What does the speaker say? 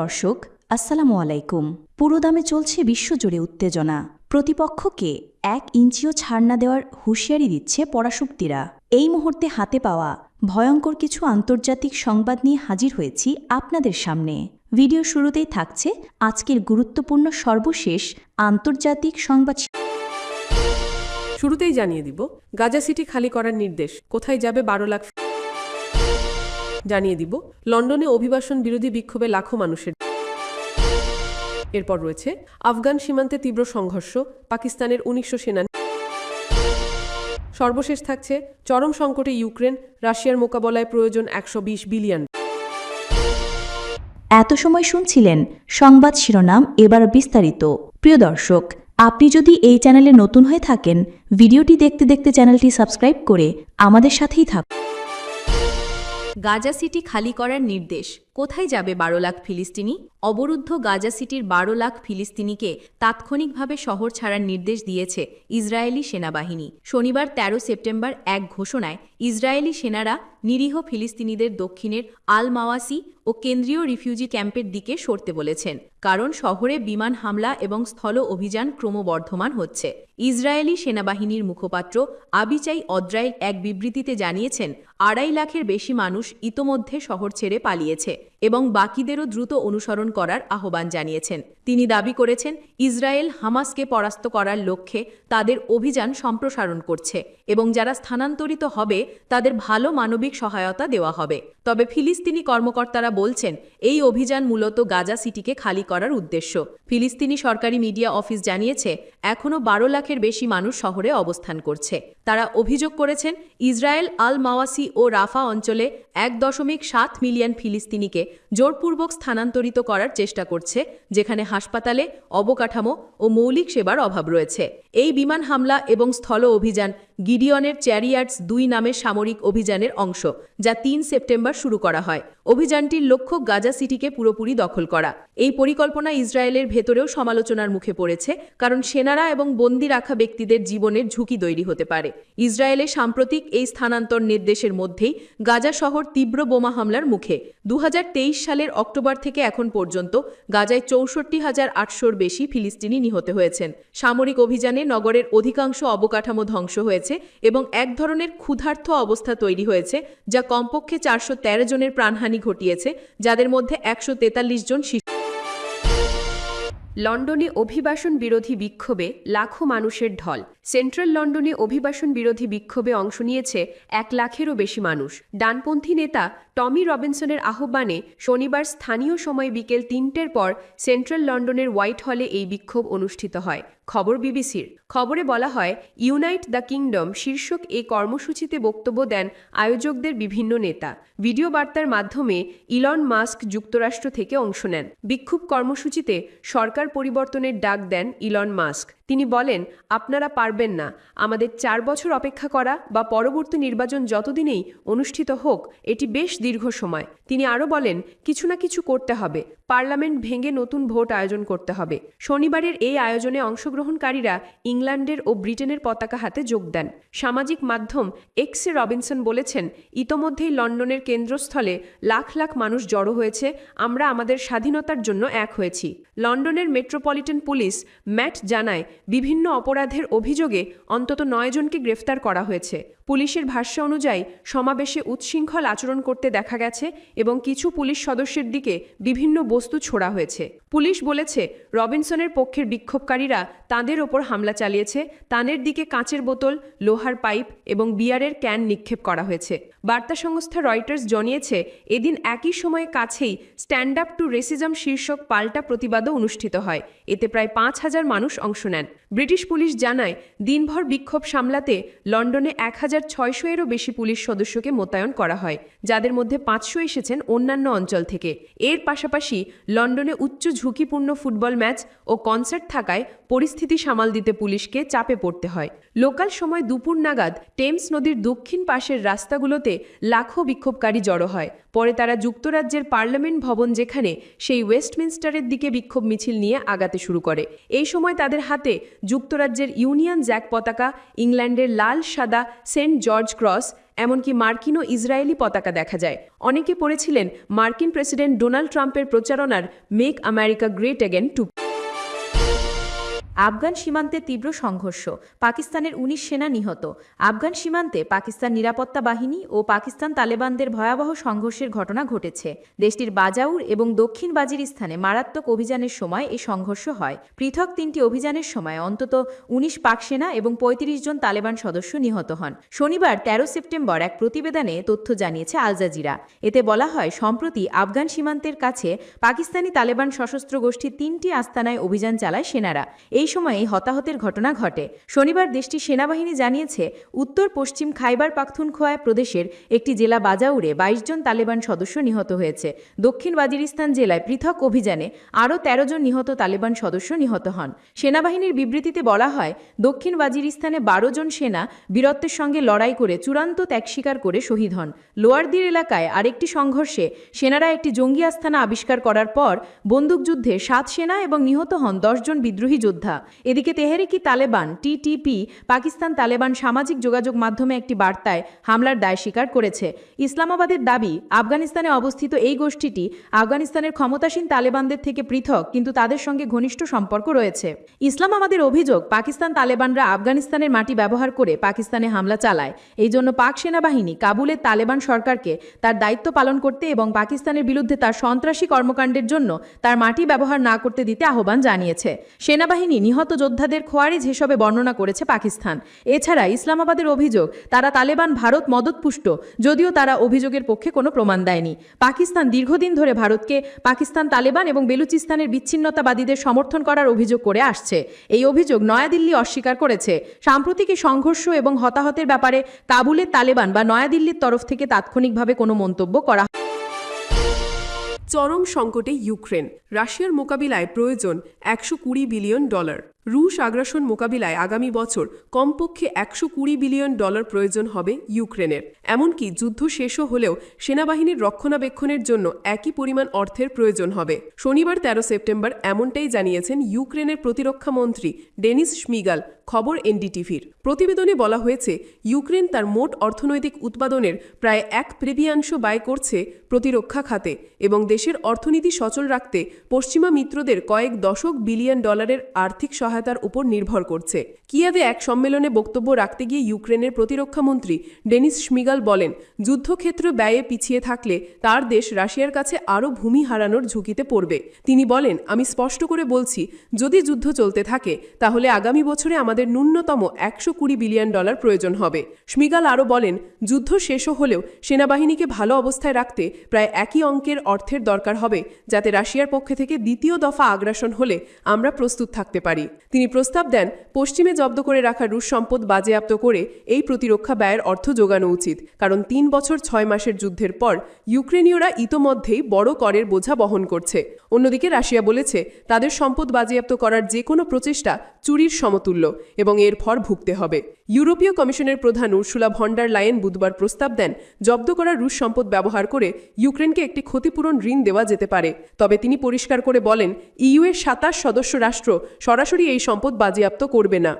দর্শক, আসসালামু আলাইকুম। পুরোদামে চলছে বিশ্বজুড়ে উত্তেজনা। প্রতিপক্ষকে এক ইঞ্চিও ছাড় না দেওয়ার হুঁশিয়ারি দিচ্ছে পরাশক্তিরা। এই মুহূর্তে হাতে পাওয়া ভয়ঙ্কর কিছু আন্তর্জাতিক সংবাদ নিয়ে হাজির হয়েছি আপনাদের সামনে। ভিডিও শুরুতেই থাকছে আজকের গুরুত্বপূর্ণ সর্বশেষ আন্তর্জাতিক সংবাদ শুরুতেই জানিয়ে দিব, গাজা সিটি খালি করার নির্দেশ। কোথায় যাবে বারো লাখ জানিয়ে দিব, লন্ডনে অভিবাসন বিরোধী বিক্ষোভে লাখো মানুষের। এরপর রয়েছে, আফগান সীমান্তে তীব্র সংঘর্ষ, পাকিস্তানের উনিশশো সেনা সর্বশেষ থাকছে, চরম সংকটে ইউক্রেন, রাশিয়ার মোকাবলায় প্রয়োজন একশো বিশ বিলিয়ন। এত সময় শুনছিলেন সংবাদ শিরোনাম এবার বিস্তারিত। প্রিয় দর্শক, আপনি যদি এই চ্যানেলে নতুন হয়ে থাকেন, ভিডিওটি দেখতে দেখতে চ্যানেলটি সাবস্ক্রাইব করে আমাদের সাথেই থাকুন। গাজা সিটি খালি করার নির্দেশ। কোথায় যাবে বারো লাখ ফিলিস্তিনি? অবরুদ্ধ গাজা সিটির বারো লাখ ফিলিস্তিনিকে তাৎক্ষণিকভাবে শহর ছাড়ার নির্দেশ দিয়েছে ইসরায়েলি সেনাবাহিনী। শনিবার ১৩ সেপ্টেম্বর এক ঘোষণায় ইসরায়েলি সেনারা নিরীহ ফিলিস্তিনিদের দক্ষিণের আল মাওয়াসি ও কেন্দ্রীয় রিফিউজি ক্যাম্পের দিকে সরতে বলেছেন, কারণ শহরে বিমান হামলা এবং স্থল অভিযান ক্রমবর্ধমান হচ্ছে। ইসরায়েলি সেনাবাহিনীর মুখপাত্র আবিচাই অদ্রাইল এক বিবৃতিতে জানিয়েছেন, আড়াই লাখের বেশি মানুষ ইতোমধ্যে শহর ছেড়ে পালিয়েছে। এবং বাকিদেরও দ্রুত অনুসরণ করার আহ্বান জানিয়েছেন। তিনি দাবি করেছেন, ইসরায়েল হামাসকে পরাস্ত করার লক্ষ্যে তাদের অভিযান সম্প্রসারণ করছে। এবং যারা স্থানান্তরিত হবে, তাদের ভালো মানবিক সহায়তা দেওয়া হবে। তবে ফিলিস্তিনি কর্মকর্তারা বলছেন, এই অভিযান মূলত গাজা সিটিকে খালি করার উদ্দেশ্য। ফিলিস্তিনি সরকারি মিডিয়া অফিস জানিয়েছে, এখনও বারো লাখের বেশি মানুষ শহরে অবস্থান করছে। তারা অভিযোগ করেছেন, ইসরায়েল আল মাওয়াসি ও রাফা অঞ্চলে এক দশমিক সাত মিলিয়ন ফিলিস্তিনিকে জোরপূর্বক স্থানান্তরিত করার চেষ্টা করছে, যেখানে হাসপাতালে অবকাঠামো ও মৌলিক সেবার অভাব রয়েছে। এই বিমান হামলা এবং স্থল অভিযান গিডিয়নের চ্যারিয়ার্টস দুই নামে সামরিক অভিযানের অংশ, যা তিন সেপ্টেম্বর শুরু করা হয়। অভিযানটির লক্ষ্য গাজা সিটিকে পুরোপুরি দখল করা। এই পরিকল্পনা ইসরায়েলের ভেতরেও সমালোচনার মুখে পড়েছে, কারণ সেনারা এবং বন্দি রাখা ব্যক্তিদের জীবনের ঝুঁকি তৈরি হতে পারে। ইসরায়েলের সাম্প্রতিক এই স্থানান্তর নির্দেশের মধ্যেই গাজা শহর তীব্র বোমা হামলার মুখে। দু সালের অক্টোবর থেকে এখন পর্যন্ত গাজায় চৌষট্টি হাজার আটশোর বেশি ফিলিস্তিনি নিহত হয়েছেন। সামরিক অভিযানে নগরের অধিকাংশ অবকাঠামো ধ্বংস হয়েছে এবং এক ধরনের ক্ষুধার্থ অবস্থা তৈরি হয়েছে, যা কমপক্ষে চারশো তেরো জনের প্রাণহানি ঘটিয়েছে, যাদের মধ্যে একশো তেতাল্লিশ জন শিশু। লন্ডনে অভিবাসন বিরোধী বিক্ষোভে লাখো মানুষের ঢল। সেন্ট্রাল লন্ডনে অভিবাসন বিরোধী বিক্ষোভে অংশ নিয়েছে এক লাখেরও বেশি মানুষ। ডানপন্থী নেতা টমি রবিনসনের আহ্বানে শনিবার স্থানীয় সময় বিকেল তিনটের পর সেন্ট্রাল লন্ডনের হোয়াইট হলে এই বিক্ষোভ অনুষ্ঠিত হয়। খবর বিবিসির। খবরে বলা হয়, ইউনাইট দ্য কিংডম শীর্ষক এ কর্মসূচিতে বক্তব্য দেন আয়োজকদের বিভিন্ন নেতা। ভিডিও বার্তার মাধ্যমে ইলন মাস্ক যুক্তরাষ্ট্র থেকে অংশ নেন। বিক্ষোভ কর্মসূচিতে সরকার পরিবর্তনের ডাক দেন ইলন মাস্ক। তিনি বলেন, আপনারা পারবেন না। আমাদের চার বছর অপেক্ষা করা বা পরবর্তী নির্বাচন যতদিনেই অনুষ্ঠিত হোক, এটি বেশ দীর্ঘ সময়। তিনি আরও বলেন, কিছু না কিছু করতে হবে। পার্লামেন্ট ভেঙে নতুন ভোট আয়োজন করতে হবে। শনিবারের এই আয়োজনে অংশগ্রহণকারীরা ইংল্যান্ডের ও ব্রিটেনের পতাকা হাতে যোগ দেন। সামাজিক মাধ্যম এক্সে রবিনসন বলেছেন, ইতোমধ্যেই লন্ডনের কেন্দ্রস্থলে লাখ লাখ মানুষ জড়ো হয়েছে। আমরা আমাদের স্বাধীনতার জন্য এক হয়েছি। লন্ডনের মেট্রোপলিটন পুলিশ ম্যাট জানায় বিভিন্ন অপরাধের অভিযোগে অন্তত নয়জনকে গ্রেফতার করা হয়েছে। পুলিশের ভাষ্য অনুযায়ী, সমাবেশে উচ্ছৃঙ্খল আচরণ করতে দেখা গেছে এবং কিছু পুলিশ সদস্যের দিকে বিভিন্ন বস্তু ছোড়া হয়েছে। পুলিশ বলেছে, রবিনসনের পক্ষের বিক্ষোভকারীরা তাদের ওপর হামলা চালিয়েছে, তাদের দিকে কাঁচের বোতল, লোহার পাইপ এবং বিয়ারের ক্যান নিক্ষেপ করা হয়েছে। বার্তা সংস্থা রয়টার্স জানিয়েছে, এদিন একই সময়ে কাছেই স্ট্যান্ড আপ টু রেসিজম শীর্ষক পাল্টা প্রতিবাদও অনুষ্ঠিত হয়। এতে প্রায় পাঁচ হাজার মানুষ অংশ নেন। ব্রিটিশ পুলিশ জানায়, দিনভর বিক্ষোভ সামলাতে লন্ডনে এক হাজার ছয়শো এরও বেশি পুলিশ সদস্যকে মোতায়েন করা হয়, যাদের মধ্যে পাঁচশো এসেছেন অন্যান্য অঞ্চল থেকে। এর পাশাপাশি লন্ডনে উচ্চ ঝুঁকিপূর্ণ ফুটবল ম্যাচ ও কনসার্ট থাকায় পরিস্থিতি সামাল দিতে পুলিশকে চাপে পড়তে হয়। লোকাল সময় দুপুর নাগাদ টেমস নদীর দক্ষিণ পাশের রাস্তাগুলোতে লাখো বিক্ষোভকারী জড়ো হয়। পরে তারা যুক্তরাজ্যের পার্লামেন্ট ভবন যেখানে সেই ওয়েস্টমিনস্টারের দিকে বিক্ষোভ মিছিল নিয়ে আগাতে শুরু করে। এই সময় তাদের হাতে যুক্তরাজ্যের ইউনিয়ন জ্যাক পতাকা, ইংল্যান্ডের লাল সাদা সেন্ট জর্জ ক্রস, এমনকি মার্কিন ও ইসরায়েলি পতাকা দেখা যায়। অনেকে পড়েছিলেন মার্কিন প্রেসিডেন্ট ডোনাল্ড ট্রাম্পের প্রচারণার মেক আমেরিকা গ্রেট অ্যাগেন টু আফগান সীমান্তে তীব্র সংঘর্ষ, পাকিস্তানের ১৯ সেনা নিহত। আফগান সীমান্তে পাকিস্তান নিরাপত্তা বাহিনী ও পাকিস্তান তালেবানদের ভয়াবহ সংঘর্ষের ঘটনা ঘটেছে। দেশটির বাজাউর এবং দক্ষিণ বাজিরিস্তানে মারাত্মক অভিযানের সময় এই সংঘর্ষ হয়। পৃথক তিনটি অভিযানের সময় অন্তত ১৯ পাক সেনা এবং ৩৫ জন তালেবান সদস্য নিহত হন। শনিবার ১৩ সেপ্টেম্বর এক প্রতিবেদনে তথ্য জানিয়েছে আল জাজিরা। এতে বলা হয়, সম্প্রতি আফগান সীমান্তের কাছে পাকিস্তানি তালেবান সশস্ত্র গোষ্ঠীর তিনটি আস্তানায় অভিযান চালায় সেনারা। এই সময়ে হতাহতের ঘটনা ঘটে। শনিবার দেশটির সেনাবাহিনী জানিয়েছে, উত্তর পশ্চিম খাইবার পাখতুনখোয়া প্রদেশের একটি জেলা বাজাউরে ২২ জন তালেবান সদস্য নিহত হয়েছে। দক্ষিণ বাজিরিস্তান জেলায় পৃথক অভিযানে আরও ১৩ জন নিহত তালেবান সদস্য নিহত হন। সেনাবাহিনীর বিবৃতিতে বলা হয়, দক্ষিণ বাজিরিস্তানে বারো জন সেনা বীরত্বের সঙ্গে লড়াই করে চূড়ান্ত ত্যাগ স্বীকার করে শহীদ হন। লোয়ারদির এলাকায় আরেকটি সংঘর্ষে সেনারা একটি জঙ্গি আস্থানা আবিষ্কার করার পর বন্দুকযুদ্ধে সাত সেনা এবং নিহত হন দশজন বিদ্রোহী যোদ্ধা। এদিকে তেহরিকি তালেবান টিটিপি পাকিস্তান তালেবান সামাজিক যোগাযোগ মাধ্যমে একটি বার্তায় হামলার দায় স্বীকার করেছে। ইসলামাবাদের দাবি, আফগানিস্তানে অবস্থিত এই গোষ্ঠীটি আফগানিস্তানের ক্ষমতাসীন তালেবানদের থেকে পৃথক, কিন্তু তাদের সঙ্গে ঘনিষ্ঠ সম্পর্ক রয়েছে। ইসলামাবাদের অভিযোগ, পাকিস্তান তালেবানরা আফগানিস্তানের মাটি ব্যবহার করে পাকিস্তানে হামলা চালায়। এই জন্য পাক সেনাবাহিনী কাবুলের তালেবান সরকারকে তার দায়িত্ব পালন করতে এবং পাকিস্তানের বিরুদ্ধে তার সন্ত্রাসী কর্মকাণ্ডের জন্য তার মাটি ব্যবহার না করতে দিতে আহ্বান জানিয়েছে। সেনাবাহিনী নিহত যোদ্ধাদের খোয়ারিজ হিসেবে বর্ণনা করেছে পাকিস্তান। এছাড়া ইসলামাবাদের অভিযোগ, তারা তালেবান ভারত মদতপুষ্ট, যদিও তারা অভিযোগের পক্ষে কোনো প্রমাণ দেয়নি। পাকিস্তান দীর্ঘদিন ধরে ভারতকে পাকিস্তান তালেবান এবং বেলুচিস্তানের বিচ্ছিন্নতাবাদীদের সমর্থন করার অভিযোগ করে আসছে। এই অভিযোগ নয়াদিল্লি অস্বীকার করেছে। সাম্প্রতিক সংঘর্ষ এবং হতাহতের ব্যাপারে কাবুলের তালেবান বা নয়াদিল্লির তরফ থেকে তাৎক্ষণিকভাবে কোনো মন্তব্য করা চরম সংকটে ইউক্রেন। রাশিয়ার মোকাবিলায় প্রয়োজন একশো কুড়ি বিলিয়ন ডলার। রুশ আগ্রাসন মোকাবিলায় আগামী বছর কমপক্ষে একশো কুড়ি বিলিয়ন ডলার প্রয়োজন হবে ইউক্রেনের। এমনকি যুদ্ধ শেষও হলেও সেনাবাহিনীর রক্ষণাবেক্ষণের জন্য একই পরিমাণ অর্থের প্রয়োজন হবে। শনিবার তেরো সেপ্টেম্বর এমনটাই জানিয়েছেন ইউক্রেনের প্রতিরক্ষা মন্ত্রী ডেনিস শমিগাল, খবর এনডিটিভির। প্রতিবেদনে বলা হয়েছে, ইউক্রেন তার মোট অর্থনৈতিক উৎপাদনের প্রায় এক তৃতীয়াংশ ব্যয় করছে প্রতিরক্ষা খাতে এবং দেশের অর্থনীতি সচল রাখতে পশ্চিমা মিত্রদের কয়েক দশক বিলিয়ন ডলারের আর্থিক সহায়তার উপর নির্ভর করছে। কিয়াভে এক সম্মেলনে বক্তব্য রাখতে গিয়ে ইউক্রেনের প্রতিরক্ষা মন্ত্রী ডেনিস শমিগাল বলেন, যুদ্ধক্ষেত্র ব্যয়ে পিছিয়ে থাকলে তার দেশ রাশিয়ার কাছে আরও ভূমি হারানোর ঝুঁকিতে পড়বে। তিনি বলেন, আমি স্পষ্ট করে বলছি, যদি যুদ্ধ চলতে থাকে, তাহলে আগামী বছরে আমাদের ন্যূনতম একশো কুড়ি বিলিয়ন ডলার প্রয়োজন হবে। শমিগাল আরও বলেন, যুদ্ধ শেষও হলেও সেনাবাহিনীকে ভালো অবস্থায় রাখতে প্রায় একই অঙ্কের অর্থের দরকার হবে, যাতে রাশিয়ার পক্ষে থেকে দ্বিতীয় দফা আগ্রাসন হলে আমরা প্রস্তুত থাকতে পারি। তিনি প্রস্তাব দেন, পশ্চিমে জব্দ করে রাখা রুশ সম্পদ বাজেয়াপ্ত করে এই প্রতিরক্ষা ব্যয়ের অর্থ যোগানো উচিত। কারণ তিন বছর ছয় মাসের যুদ্ধের পর ইউক্রেনীয়রা ইতোমধ্যেই বড় করের বোঝা বহন করছে। অন্যদিকে রাশিয়া বলেছে, তাদের সম্পদ বাজেয়াপ্ত করার যে কোনো প্রচেষ্টা চুরির সমতুল্য এবং এর ফর ভুগতে হবে। ইউরোপীয় কমিশনের প্রধান উর্সুলা ভন্ডার লায়েন বুধবার প্রস্তাব দেন, জব্দ করা রুশ সম্পদ ব্যবহার করে ইউক্রেনকে একটি ক্ষতিপূরণ ঋণ দেওয়া যেতে পারে। তবে তিনি পরিষ্কার করে বলেন ইউ এর সাতাশ সদস্য রাষ্ট্র সরাসরি এই সম্পদ বাজেয়াপ্ত করবে না।